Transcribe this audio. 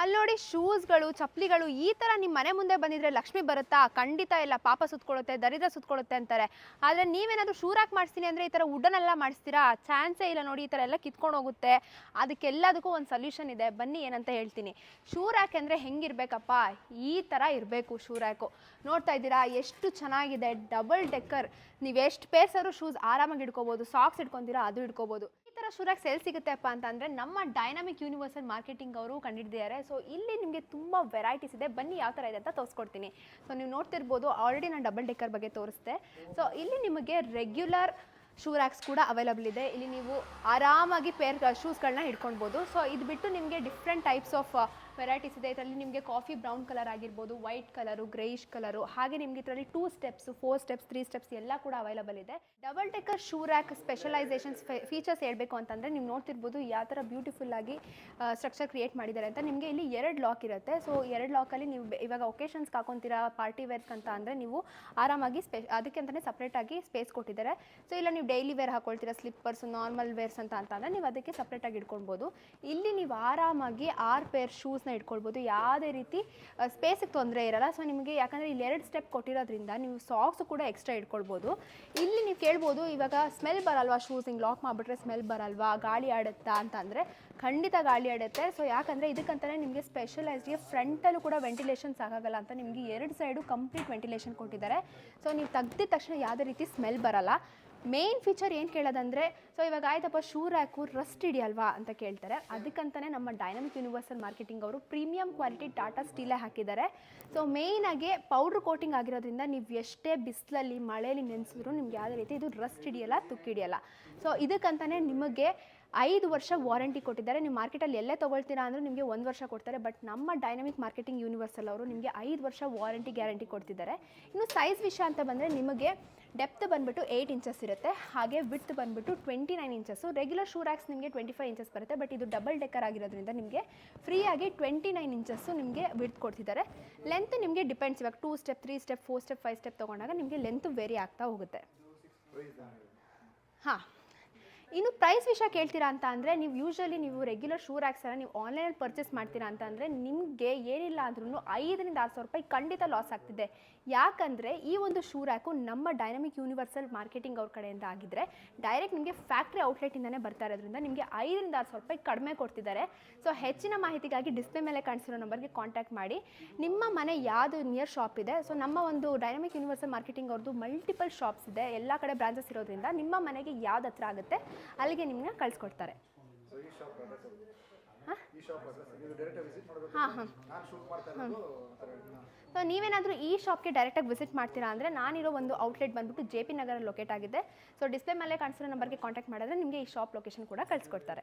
ಅಲ್ಲಿ ನೋಡಿ ಶೂಸ್ಗಳು, ಚಪ್ಪಲಿಗಳು, ಈ ಥರ ನಿಮ್ಮ ಮನೆ ಮುಂದೆ ಬಂದಿದ್ರೆ ಲಕ್ಷ್ಮಿ ಬರುತ್ತಾ? ಖಂಡಿತ ಇಲ್ಲ ಪಾಪ ಸುತ್ಕೊಳ್ಳುತ್ತೆ, ದರಿದ್ರ ಸುತ್ಕೊಳ್ಳುತ್ತೆ ಅಂತಾರೆ. ಆದರೆ ನೀವೇನಾದರೂ ಶೂರ್ ರ್ಯಾಕ್ ಮಾಡಿಸ್ತೀನಿ ಅಂದರೆ ಈ ಥರ ವುಡನ್ನೆಲ್ಲ ಮಾಡಿಸ್ತೀರಾ? ಚಾನ್ಸೇ ಇಲ್ಲ ನೋಡಿ, ಈ ಥರ ಎಲ್ಲ ಕಿತ್ಕೊಂಡು ಹೋಗುತ್ತೆ. ಅದಕ್ಕೆಲ್ಲದಕ್ಕೂ ಒಂದು ಸೊಲ್ಯೂಷನ್ ಇದೆ. ಬನ್ನಿ, ಏನಂತ ಹೇಳ್ತೀನಿ. ಶೂ ರ್ಯಾಕ್ ಅಂದರೆ ಹೆಂಗಿರ್ಬೇಕಪ್ಪ? ಈ ಥರ ಇರಬೇಕು ಶೂ ರ್ಯಾಕು ನೋಡ್ತಾ ಇದ್ದೀರಾ? ಎಷ್ಟು ಚೆನ್ನಾಗಿದೆ. ಡಬಲ್ ಡೆಕ್ಕರ್ ನೀವು ಎಷ್ಟು ಪೇಸರು ಶೂಸ್ ಆರಾಮಾಗಿ ಇಟ್ಕೋಬೋದು. ಸಾಕ್ಸ್ ಇಟ್ಕೊತೀರಾ, ಅದು ಇಟ್ಕೋಬೋದು. ಈ ಥರ ಶೂ ರ್ಯಾಕ್ ಸೇಲ್ ಸಿಗುತ್ತೆಪ್ಪ ಅಂತಂದರೆ ನಮ್ಮ ಡೈನಾಮಿಕ್ ಯೂನಿವರ್ಸಲ್ ಮಾರ್ಕೆಟಿಂಗ್ ಅವರು ಕಂಡಿಡಿದ್ದಾರೆ ಸೊ ಇಲ್ಲಿ ನಿಮಗೆ ತುಂಬ ವೆರೈಟೀಸ್ ಇದೆ. ಬನ್ನಿ ಯಾವ ಥರ ಇದೆ ಅಂತ ತೋರಿಸ್ಕೊಡ್ತೀನಿ. ಸೊ ನೀವು ನೋಡ್ತಿರ್ಬೋದು ಆಲ್ರೆಡಿ ನಾನು ಡಬಲ್ ಡೆಕ್ಕರ್ ಬಗ್ಗೆ ತೋರಿಸ್ದೆ. ಸೊ ಇಲ್ಲಿ ನಿಮಗೆ ರೆಗ್ಯುಲರ್ ಶೂ ರ್ಯಾಕ್ಸ್ ಕೂಡ ಅವೈಲಬಲ್ ಇದೆ. ಇಲ್ಲಿ ನೀವು ಆರಾಮಾಗಿ ಪೇರ್ ಶೂಸ್ಗಳನ್ನ ಹಿಡ್ಕೊಳ್ಬೋದು. ಸೊ ಇದು ಬಿಟ್ಟು ನಿಮಗೆ ಡಿಫ್ರೆಂಟ್ ಟೈಪ್ಸ್ ಆಫ್ ವೆರೈಟೀಸ್ ಇದೆ. ಇದರಲ್ಲಿ ನಿಮಗೆ ಕಾಫಿ ಬ್ರೌನ್ ಕಲರ್ ಆಗಿರ್ಬೋದು ವೈಟ್ ಕಲರು ಗ್ರೇಯಿಶ್ ಕಲರು ಹಾಗೆ ನಿಮಗೆ ಇದರಲ್ಲಿ two steps four steps three steps ಎಲ್ಲ ಕೂಡ ಅವೈಲಬಲ್ ಇದೆ. Double decker shoe rack specialisations features ಹೇಳಬೇಕು ಅಂತಂದರೆ ನೀವು ನೋಡ್ತಿರ್ಬೋದು ಯಾವ ಥರ ಬ್ಯೂಟಿಫುಲ್ ಆಗಿ ಸ್ಟ್ರಕ್ಚರ್ ಕ್ರಿಯೇಟ್ ಮಾಡಿದ್ದಾರೆ ಅಂತ. ನಿಮಗೆ ಇಲ್ಲಿ ಎರಡು ಲಾಕ್ ಇರುತ್ತೆ. ಸೊ ಎರಡು ಲಾಕಲ್ಲಿ ನೀವು ಇವಾಗ ಒಕೇಶನ್ಸ್ಗೆ ಹಾಕೊತೀರಾ ಪಾರ್ಟಿ ವೇರ್ಕ್ ಅಂತ ಅಂದರೆ ನೀವು ಆರಾಮಾಗಿ ಸ್ಪೆ ಅದಕ್ಕೆ ಅಂತಲೇ ಸಪ್ರೇಟಾಗಿ ಸ್ಪೇಸ್ ಕೊಟ್ಟಿದ್ದಾರೆ. ಸೊ ಇಲ್ಲ ನೀವು ಡೈಲಿ ವೇರ್ ಹಾಕೊಳ್ತೀರಾ ಸ್ಲಿಪ್ಪರ್ಸ್ ನಾರ್ಮಲ್ ವೇರ್ಸ್ ಅಂತ ಅಂತಂದರೆ ನೀವು ಅದಕ್ಕೆ ಸಪ್ರೇಟಾಗಿ ಇಟ್ಕೊಳ್ಬೋದು. ಇಲ್ಲಿ ನೀವು ಆರಾಮಾಗಿ ಆರು ಪೇರ್ ಶೂಸ್ನ ಇಟ್ಕೊಳ್ಬೋದು. ಯಾವುದೇ ರೀತಿ ಸ್ಪೇಸಿಗೆ ತೊಂದರೆ ಇರಲ್ಲ. ಸೊ ನಿಮಗೆ ಯಾಕಂದರೆ ಇಲ್ಲಿ ಎರಡು ಸ್ಟೆಪ್ ಕೊಟ್ಟಿರೋದ್ರಿಂದ ನೀವು ಸಾಕ್ಸ್ ಕೂಡ ಎಕ್ಸ್ಟ್ರಾ ಇಟ್ಕೊಳ್ಬೋದು. ಇಲ್ಲಿ ನೀವು ಕೇಳ್ಬೋದು, ಇವಾಗ ಸ್ಮೆಲ್ ಬರಲ್ವಾ? ಶೂಸ್ ಹಿಂಗೆ ಲಾಕ್ ಮಾಡಿಬಿಟ್ರೆ ಸ್ಮೆಲ್ ಬರಲ್ವಾ? ಗಾಳಿ ಆಡುತ್ತಾ ಅಂತಂದರೆ ಖಂಡಿತ ಗಾಳಿ ಆಡುತ್ತೆ. ಸೊ ಯಾಕಂದರೆ ಇದಕ್ಕಂತಲೇ ನಿಮಗೆ ಸ್ಪೆಷಲೈಸ್ಡ್ಗೆ ಫ್ರಂಟಲ್ಲೂ ಕೂಡ ವೆಂಟಿಲೇಷನ್ ಸಾಕಾಗಲ್ಲ ಅಂತ ನಿಮಗೆ ಎರಡು ಸೈಡು ಕಂಪ್ಲೀಟ್ ವೆಂಟಿಲೇಷನ್ ಕೊಟ್ಟಿದ್ದಾರೆ. ಸೊ ನೀವು ತೆಗ್ದಿದ ತಕ್ಷಣ ಯಾವುದೇ ರೀತಿ ಸ್ಮೆಲ್ ಬರಲ್ಲ. ಮೇನ್ ಫೀಚರ್ ಏನು ಕೇಳೋದಂದರೆ ಸೊ ಇವಾಗ ಆಯ್ತಪ್ಪ ಶೂ ರ್ಯಾಕು ರಸ್ಟ್ ಹಿಡಿಯಲ್ವಾ ಅಂತ ಕೇಳ್ತಾರೆ. ಅದಕ್ಕಂತಲೇ ನಮ್ಮ ಡೈನಮಿಕ್ ಯೂನಿವರ್ಸಲ್ ಮಾರ್ಕೆಟಿಂಗ್ ಅವರು ಪ್ರೀಮಿಯಂ ಕ್ವಾಲಿಟಿ ಟಾಟಾ ಸ್ಟೀಲೇ ಹಾಕಿದ್ದಾರೆ. ಸೊ ಮೇಯ್ನಾಗಿ ಪೌಡ್ರ್ ಕೋಟಿಂಗ್ ಆಗಿರೋದ್ರಿಂದ ನೀವು ಎಷ್ಟೇ ಬಿಸಿಲಲ್ಲಿ ಮಳೆಯಲ್ಲಿ ನೆನೆಸಿದ್ರು ನಿಮ್ಗೆ ಯಾವುದೇ ರೀತಿ ಇದು ರಸ್ಟ್ ಹಿಡಿಯಲ್ಲ ತುಕ್ಕಿಡಿಯಲ್ಲ ಸೊ ಇದಕ್ಕಂತಲೇ ನಿಮಗೆ ಐದು ವರ್ಷ ವಾರಂಟಿ ಕೊಟ್ಟಿದ್ದಾರೆ. ನೀವು ಮಾರ್ಕೆಟಲ್ಲಿ ಎಲ್ಲೇ ತೊಗೊಳ್ತೀರಾ ಅಂದರೆ ನಿಮಗೆ ಒಂದು ವರ್ಷ ಕೊಡ್ತಾರೆ. ಬಟ್ ನಮ್ಮ ಡೈನಮಿಕ್ ಮಾರ್ಕೆಟಿಂಗ್ ಯೂನಿವರ್ಸಲ್ ಅವರು ನಿಮಗೆ ಐದು ವರ್ಷ ವಾರಂಟಿ ಗ್ಯಾರಂಟಿ ಕೊಡ್ತಿದ್ದಾರೆ. ಇನ್ನು ಸೈಜ್ ವಿಷಯ ಅಂತ ಬಂದರೆ ನಿಮಗೆ ಡೆಪ್ತ್ ಬಂದುಬಿಟ್ಟು ಏಯ್ಟ್ ಇಂಚಸ್ ಇರುತ್ತೆ. ಹಾಗೆ ವಿಡ್ತ್ ಬಂದುಬಿಟ್ಟು twenty nine inches regular shoe racks ನಿಮಗೆ ಟ್ವೆಂಟಿ ಫೈವ್ ಇಂಚಸ್ ಬರುತ್ತೆ. ಬಟ್ ಇದು ಡಬಲ್ ಡೆಕ್ಕರ್ ಆಗಿರೋದ್ರಿಂದ ನಿಮಗೆ ಫ್ರೀಯಾಗಿ ಟ್ವೆಂಟಿ ನೈನ್ ಇಂಚಸ್ಸು ನಿಮಗೆ ವಿಡ್ತ್ ಕೊಡ್ತಿದ್ದಾರೆ. ಲೆಂತ್ ನಿಮಗೆ ಡಿಪೆಂಡ್ಸ್ ಇವಾಗ two step three step four step five step ತೊಗೊಂಡಾಗ ನಿಮಗೆ ಲೆಂತ್ ವೇರಿ ಆಗ್ತಾ ಹೋಗುತ್ತೆ. ಹಾಂ. ಇನ್ನು ಪ್ರೈಸ್ ವಿಷಯ ಕೇಳ್ತೀರಾ ಅಂತ ಅಂದರೆ ನೀವು ಯೂಶ್ವಲಿ ನೀವು ರೆಗ್ಯುಲರ್ ಶೂ ರ್ಯಾಕ್ಸನ್ನು ನೀವು ಆನ್ಲೈನಲ್ಲಿ ಪರ್ಚೇಸ್ ಮಾಡ್ತೀರಾ ಅಂತ ಅಂದರೆ ನಿಮಗೆ ಏನಿಲ್ಲ ಅಂದ್ರೂ ಐದರಿಂದ ಆರು ಸಾವಿರ ರೂಪಾಯಿ ಖಂಡಿತ ಲಾಸ್ ಆಗ್ತಿದೆ. ಯಾಕಂದರೆ ಈ ಒಂದು ಶೂ ರ್ಯಾಕು ನಮ್ಮ ಡೈನಮಿಕ್ ಯೂನಿವರ್ಸಲ್ ಮಾರ್ಕೆಟಿಂಗ್ ಅವ್ರ ಕಡೆಯಿಂದ ಆಗಿದ್ದರೆ ಡೈರೆಕ್ಟ್ ನಿಮಗೆ ಫ್ಯಾಕ್ಟ್ರಿ ಔಟ್ಲೆಟಿಂದನೇ ಬರ್ತಾ ಇರೋದ್ರಿಂದ ನಿಮಗೆ ಐದರಿಂದ ಆರು ಸಾವಿರ ರೂಪಾಯಿ ಕಡಿಮೆ ಕೊಡ್ತಿದ್ದಾರೆ. ಸೊ ಹೆಚ್ಚಿನ ಮಾಹಿತಿಗಾಗಿ ಡಿಸ್ಪ್ಲೇ ಮೇಲೆ ಕಾಣಿಸಿರೋ ನಂಬರ್ಗೆ ಕಾಂಟ್ಯಾಕ್ಟ್ ಮಾಡಿ. ನಿಮ್ಮ ಮನೆ ಯಾವುದು ನಿಯರ್ ಶಾಪ್ ಇದೆ ಸೊ ನಮ್ಮ ಒಂದು ಡೈನಮಿಕ್ ಯೂನಿವರ್ಸಲ್ ಮಾರ್ಕೆಟಿಂಗ್ ಅವ್ರದ್ದು ಮಲ್ಟಿಪಲ್ ಶಾಪ್ಸ್ ಇದೆ, ಎಲ್ಲ ಕಡೆ ಬ್ರಾಂಚಸ್ ಇರೋದ್ರಿಂದ ನಿಮ್ಮ ಮನೆಗೆ ಯಾವ್ದು ಹತ್ರ ಆಗುತ್ತೆ ಅಲ್ಲಿಗೆ ನಿಮ್ಮನ್ನ ಕಳಿಸ್ಕೊಡ್ತಾರೆ. ಹಾಂ? ಹಾಂ ಸೊ ನೀವೇನಾದರೂ ಈ ಶಾಪ್ಗೆ ಡೈರೆಕ್ಟಾಗಿ ವಿಸಿಟ್ ಮಾಡ್ತೀರಾ ಅಂದರೆ ನಾನಿರೋ ಒಂದು ಔಟ್ಲೆಟ್ ಬಂದ್ಬಿಟ್ಟು ಜೆ ಪಿ ನಗರ ಲೊಕೇಟ್ ಆಗಿದೆ. ಸೊ ಡಿಸ್ಪ್ಲೇ ಮೇಲೆ ಕಾಣಿಸಿರೋ ನಂಬರ್ಗೆ ಕಾಂಟ್ಯಾಕ್ಟ್ ಮಾಡಿದ್ರೆ ನಿಮಗೆ ಈ ಶಾಪ್ ಲೊಕೇಶನ್ ಕೂಡ ಕಳಿಸ್ಕೊಡ್ತಾರೆ.